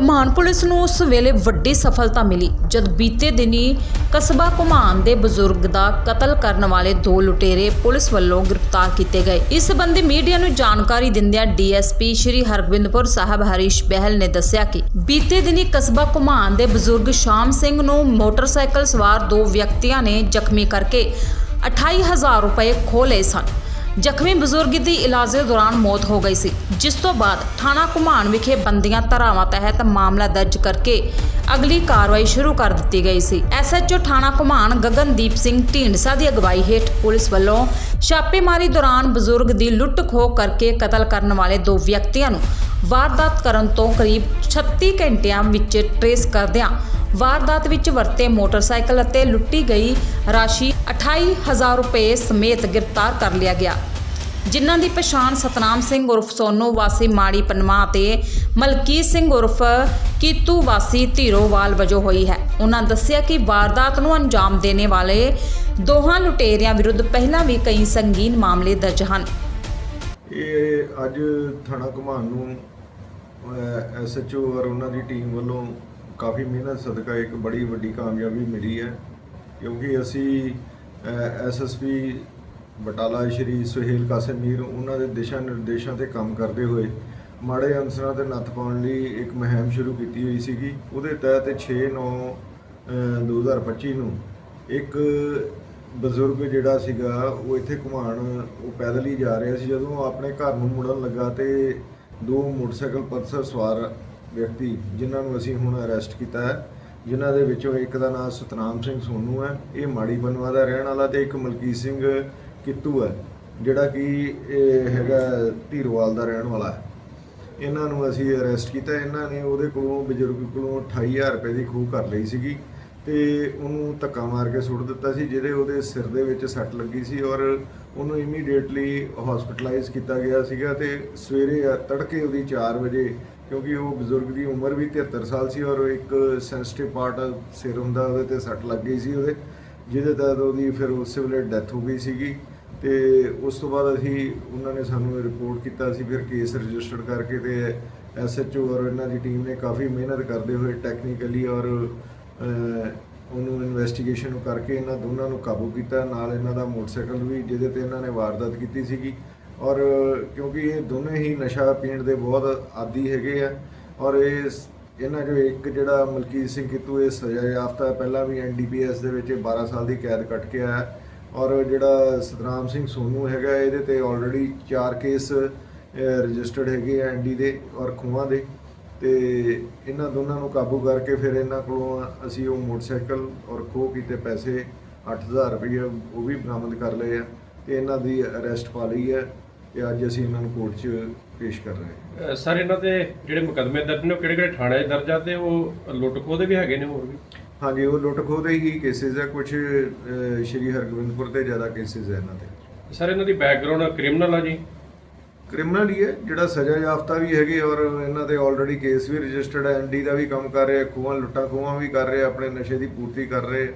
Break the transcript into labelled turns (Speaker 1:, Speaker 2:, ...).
Speaker 1: ਘੁਮਾਣ police ਨੂੰ ਉਸ ਵੇਲੇ ਵੱਡੀ ਸਫਲਤਾ ਮਿਲੀ, ਜਦ ਬੀਤੇ ਦਿਨੀ ਕਸਬਾ ਘੁਮਾਣ ਦੇ ਬਜ਼ੁਰਗ ਦਾ ਕਤਲ ਕਰਨ ਵਾਲੇ ਦੋ ਲੁਟੇਰੇ ਪੁਲਿਸ ਵੱਲੋਂ ਗ੍ਰਿਫਤਾਰ ਕੀਤੇ ਗਏ। ਇਸ ਸੰਬੰਧੀ ਮੀਡੀਆ ਨੂੰ ਜਾਣਕਾਰੀ ਦਿੰਦਿਆਂ ਡੀਐਸਪੀ ਸ਼੍ਰੀ ਹਰਗੋਬਿੰਦਪੁਰ ਸਾਹਿਬ ਹਰੀਸ਼ ਬਹਿਲ ਨੇ ਦੱਸਿਆ ਕਿ ਬੀਤੇ ਦਿਨੀ ਕਸਬਾ ਘੁਮਾਣ ਦੇ ਬਜ਼ੁਰਗ ਸ਼ਾਮ ਸਿੰਘ ਨੂੰ ਮੋਟਰਸਾਈਕਲ ਸਵਾਰ ਦੋ ਵਿਅਕਤੀਆਂ ਨੇ ਜ਼ਖਮੀ ਕਰਕੇ 28000 ਰੁਪਏ ਖੋਹ ਲਏ ਸਨ। ਜ਼ਖਮੀ ਬਜ਼ੁਰਗ ਦੀ ਇਲਾਜ ਦੇ ਦੌਰਾਨ ਮੌਤ ਹੋ ਗਈ ਸੀ, ਜਿਸ ਤੋਂ ਬਾਅਦ ਥਾਣਾ ਘੁਮਾਣ ਵਿਖੇ ਬੰਦੀਆਂ ਧਾਰਾਵਾਂ ਤਹਿਤ ਮਾਮਲਾ ਦਰਜ ਕਰਕੇ ਅਗਲੀ ਕਾਰਵਾਈ ਸ਼ੁਰੂ ਕਰ ਦਿੱਤੀ ਗਈ ਸੀ। ਐਸਐਚਓ ਥਾਣਾ ਘੁਮਾਣ ਗਗਨਦੀਪ ਸਿੰਘ ਢੀਂਡਸਾ ਦੀ ਅਗਵਾਈ ਹੇਠ ਪੁਲਿਸ ਵੱਲੋਂ ਛਾਪੇਮਾਰੀ ਦੌਰਾਨ ਬਜ਼ੁਰਗ ਦੀ ਲੁੱਟ ਖੋਹ ਕਰਕੇ ਕਤਲ ਕਰਨ ਵਾਲੇ ਦੋ ਵਿਅਕਤੀਆਂ ਨੂੰ ਵਾਰਦਾਤ ਕਰਨ ਤੋਂ ਕਰੀਬ 36 ਘੰਟਿਆਂ ਵਿੱਚ ਟਰੇਸ ਕਰਦਿਆਂ ਵਾਰਦਾਤ ਵਿੱਚ ਵਰਤੇ ਮੋਟਰਸਾਈਕਲ ਅਤੇ ਲੁੱਟੀ ਗਈ ਰਾਸ਼ੀ 28000 ਰੁਪਏ ਸਮੇਤ ਗ੍ਰਿਫਤਾਰ ਕਰ ਲਿਆ ਗਿਆ। ਜਿਨ੍ਹਾਂ ਦੀ ਪਛਾਣ ਸਤਨਾਮ ਸਿੰਘ ਉਰਫ ਸੋਨੂ ਵਾਸੀ ਮਾੜੀ ਪਨਮਾ ਅਤੇ ਮਲਕੀਤ ਸਿੰਘ ਉਰਫ ਕੀਤੂ ਵਾਸੀ ਧੀਰੋਵਾਲ ਵਜੋਂ ਹੋਈ ਹੈ। ਉਹਨਾਂ ਦੱਸਿਆ ਕਿ ਵਾਰਦਾਤ ਨੂੰ ਅੰਜਾਮ ਦੇਣੇ ਵਾਲੇ ਦੋਹਾਂ ਲੁਟੇਰਿਆਂ ਵਿਰੁੱਧ ਪਹਿਲਾਂ ਵੀ ਕਈ ਸੰਗੀਨ ਮਾਮਲੇ ਦਰਜ ਹਨ।
Speaker 2: ਇਹ ਅੱਜ ਥਾਣਾ ਘੁਮਾਣ ਨੂੰ ਐਸਐਚਓ ਔਰ ਉਹਨਾਂ ਦੀ ਟੀਮ ਵੱਲੋਂ ਕਾਫੀ ਮਿਹਨਤ ਸਦਕਾ ਇੱਕ ਬੜੀ ਵੱਡੀ ਕਾਮਯਾਬੀ ਮਿਲੀ ਹੈ, ਕਿਉਂਕਿ ਅਸੀਂ ਐਸਐਸਪੀ ਬਟਾਲਾ ਸ਼੍ਰੀ ਸੁਹੇਲ ਕਾਸਿਮ ਮੀਰ ਉਹਨਾਂ ਦੇ ਦਿਸ਼ਾ ਨਿਰਦੇਸ਼ਾਂ ਤੇ ਕੰਮ ਕਰਦੇ ਹੋਏ ਮਾੜੇ ਅਨਸਰਾਂ ਤੇ ਨੱਥ ਪਾਉਣ ਲਈ ਇੱਕ ਮੁਹਿੰਮ ਸ਼ੁਰੂ ਕੀਤੀ ਹੋਈ ਸੀਗੀ। ਉਹਦੇ ਤਹਿਤ 6 9 2025 ਨੂੰ ਇੱਕ ਬਜ਼ੁਰਗ ਜਿਹੜਾ ਸੀਗਾ, ਉਹ ਇੱਥੇ ਘੁਮਾਣ, ਉਹ ਪੈਦਲ ਹੀ ਜਾ ਰਿਹਾ ਸੀ। ਜਦੋਂ ਆਪਣੇ ਘਰ ਨੂੰ ਮੁੜਨ ਲੱਗਾ ਤੇ ਦੋ ਮੋਟਰਸਾਈਕਲ ਪਲਸਰ ਸਵਾਰ ਵਿਅਕਤੀ ਜਿਨ੍ਹਾਂ ਨੂੰ ਅਸੀਂ ਹੁਣ ਅਰੈਸਟ ਕੀਤਾ ਹੈ, ਜਿਨ੍ਹਾਂ ਦੇ ਵਿੱਚੋਂ ਇੱਕ ਦਾ ਨਾਮ ਸਤਨਾਮ ਸਿੰਘ ਸੋਨੂ ਹੈ, ਇਹ ਮਾੜੀ ਬਨਵਾ ਦਾ ਰਹਿਣ ਵਾਲਾ ਤੇ ਇੱਕ ਮਲਕੀਤ ਸਿੰਘ ਕਿੱਤੂ ਹੈ, ਜਿਹੜਾ ਕਿ ਇਹ ਹੈਗਾ ਧੀਰਵਾਲ ਦਾ ਰਹਿਣ ਵਾਲਾ ਹੈ। ਇਹਨਾਂ ਨੂੰ ਅਸੀਂ ਅਰੈਸਟ ਕੀਤਾ, ਇਹਨਾਂ ਨੇ ਉਹਦੇ ਕੋਲੋਂ ਬਜ਼ੁਰਗ ਕੋਲੋਂ 28000 ਰੁਪਏ ਦੀ ਖੂਹ ਕਰ ਲਈ ਸੀਗੀ। ਤੇ ਉਹਨੂੰ ਧੱਕਾ ਮਾਰ ਕੇ ਸੁੱਟ ਦਿੱਤਾ ਸੀ, ਜਿਹਦੇ ਉਹਦੇ ਸਿਰ ਦੇ ਵਿੱਚ ਸੱਟ ਲੱਗੀ ਸੀ ਔਰ ਉਹਨੂੰ ਇਮੀਡੀਏਟਲੀ ਹਸਪੀਟਲਾਈਜ਼ ਕੀਤਾ ਗਿਆ ਸੀਗਾ ਤੇ ਸਵੇਰੇ ਤੜਕੇ ਉਹਦੀ 4 ਵਜੇ, ਕਿਉਂਕਿ ਉਹ ਬਜ਼ੁਰਗ ਦੀ ਉਮਰ ਵੀ 73 ਸਾਲ ਸੀ ਔਰ ਇੱਕ ਸੈਂਸਿਟਿਵ ਪਾਰਟ ਸਿਰ ਹੁੰਦਾ ਉਹਦੇ ਤੇ ਸੱਟ ਲੱਗ ਗਈ ਸੀ ਉਹਦੇ, ਜਿਹਦੇ ਤਹਿਤ ਉਹਦੀ ਫਿਰ ਉਸੇ ਵੇਲੇ ਡੈਥ ਹੋ ਗਈ ਸੀਗੀ ਤੇ ਉਸ ਤੋਂ ਬਾਅਦ ਅਸੀਂ ਉਹਨਾਂ ਨੇ ਸਾਨੂੰ ਰਿਪੋਰਟ ਕੀਤਾ ਸੀ ਫਿਰ ਕੇਸ ਰਜਿਸਟਰਡ ਕਰਕੇ ਤੇ ਐਸਐਚਓ ਔਰ ਇਹਨਾਂ ਦੀ ਟੀਮ ਨੇ ਕਾਫੀ ਮਿਹਨਤ ਕਰਦੇ ਹੋਏ ਟੈਕਨੀਕਲੀ ਔਰ ਉਹਨੂੰ ਇਨਵੈਸਟੀਗੇਸ਼ਨ ਕਰਕੇ ਇਹਨਾਂ ਦੋਨਾਂ ਨੂੰ ਕਾਬੂ ਕੀਤਾ। ਨਾਲ ਇਹਨਾਂ ਦਾ ਮੋਟਰਸਾਈਕਲ ਵੀ, ਜਿਹਦੇ ਤੇ ਇਹਨਾਂ ਨੇ ਵਾਰਦਾਤ ਕੀਤੀ ਸੀਗੀ। ਔਰ ਕਿਉਂਕਿ ਇਹ ਦੋਨੇ ਹੀ ਨਸ਼ਾ ਪੀਣ ਦੇ ਬਹੁਤ ਆਦੀ ਹੈਗੇ ਆ। ਔਰ ਇਹ ਇਹਨਾਂ ਚੋਂ ਇੱਕ ਜਿਹੜਾ ਮਲਕੀਤ ਸਿੰਘ ਕਿਤੂ, ਇਹ ਸਜ਼ਾ ਯਾਫਤਾ ਪਹਿਲਾਂ ਵੀ ਐਨਡੀਪੀਐਸ ਦੇ ਵਿੱਚ ਇਹ 12 ਸਾਲ ਦੀ ਕੈਦ ਕੱਟ ਕੇ ਆਇਆ। ਔਰ ਜਿਹੜਾ ਸਤਨਾਮ ਸਿੰਘ ਸੋਨੂ ਹੈਗਾ, ਇਹਦੇ ਤੇ ਆਲਰੇਡੀ 4 ਕੇਸ ਰਜਿਸਟਰਡ ਹੈਗੇ ਆ ਐਨਡੀ ਦੇ ਔਰ ਖੂਹਾਂ ਦੇ। ਤੇ ਇਹਨਾਂ ਦੋਨਾਂ ਨੂੰ ਕਾਬੂ ਕਰਕੇ ਫਿਰ ਇਹਨਾਂ ਕੋਲੋਂ ਅਸੀਂ ਉਹ ਮੋਟਰਸਾਈਕਲ ਔਰ ਖੋਹ ਕੀਤੇ ਪੈਸੇ 8000 ਰੁਪਏ ਉਹ ਵੀ ਬਰਾਮਦ ਕਰ ਲਏ ਆ ਤੇ ਇਹਨਾਂ ਦੀ ਅਰੈਸਟ ਪਾ ਲਈ ਹੈ ਤੇ ਅੱਜ ਅਸੀਂ ਇਹਨਾਂ ਨੂੰ ਕੋਰਟ 'ਚ ਪੇਸ਼ ਕਰ ਰਹੇ ਹਾਂ।
Speaker 3: ਸਰ ਇਹਨਾਂ ਦੇ ਜਿਹੜੇ ਮੁਕੱਦਮੇ ਦਰਜ ਨੇ ਉਹ ਕਿਹੜੇ ਕਿਹੜੇ ਥਾਣੇ ਦਰਜ ਆ ਤੇ ਉਹ ਲੁੱਟ ਖੋਹ ਦੇ ਵੀ ਹੈਗੇ ਨੇ ਹੋਰ ਵੀ?
Speaker 2: ਹਾਂਜੀ ਉਹ ਲੁੱਟ ਖੋਹ ਦੇ ਹੀ ਕੇਸਿਸ ਆ ਕੁਝ ਸ਼੍ਰੀ ਹਰਗੋਬਿੰਦਪੁਰ ਦੇ ਜ਼ਿਆਦਾ ਕੇਸਿਸ ਆ ਇਹਨਾਂ ਦੇ।
Speaker 3: ਸਰ ਇਹਨਾਂ ਦੀ ਬੈਕਗ੍ਰਾਉਂਡ ਕ੍ਰਿਮੀਨਲ ਆ ਜੀ।
Speaker 2: ਕ੍ਰਿਮੀਨਲ ਹੀ ਹੈ, ਜਿਹੜਾ ਸਜ਼ਾ ਯਾਫਤਾ ਵੀ ਹੈਗੇ ਔਰ ਇਹਨਾਂ ਦੇ ਆਲਰੇਡੀ ਕੇਸ ਵੀ ਰਜਿਸਟਰਡ ਹੈ ਐਨਡੀ ਦਾ ਵੀ ਕੰਮ ਕਰ ਰਿਹਾ, ਖੂਹਾਂ ਲੁੱਟਾਂ ਖੂਹਾਂ ਵੀ ਕਰ ਰਹੇ, ਆਪਣੇ ਨਸ਼ੇ ਦੀ ਪੂਰਤੀ ਕਰ ਰਹੇ।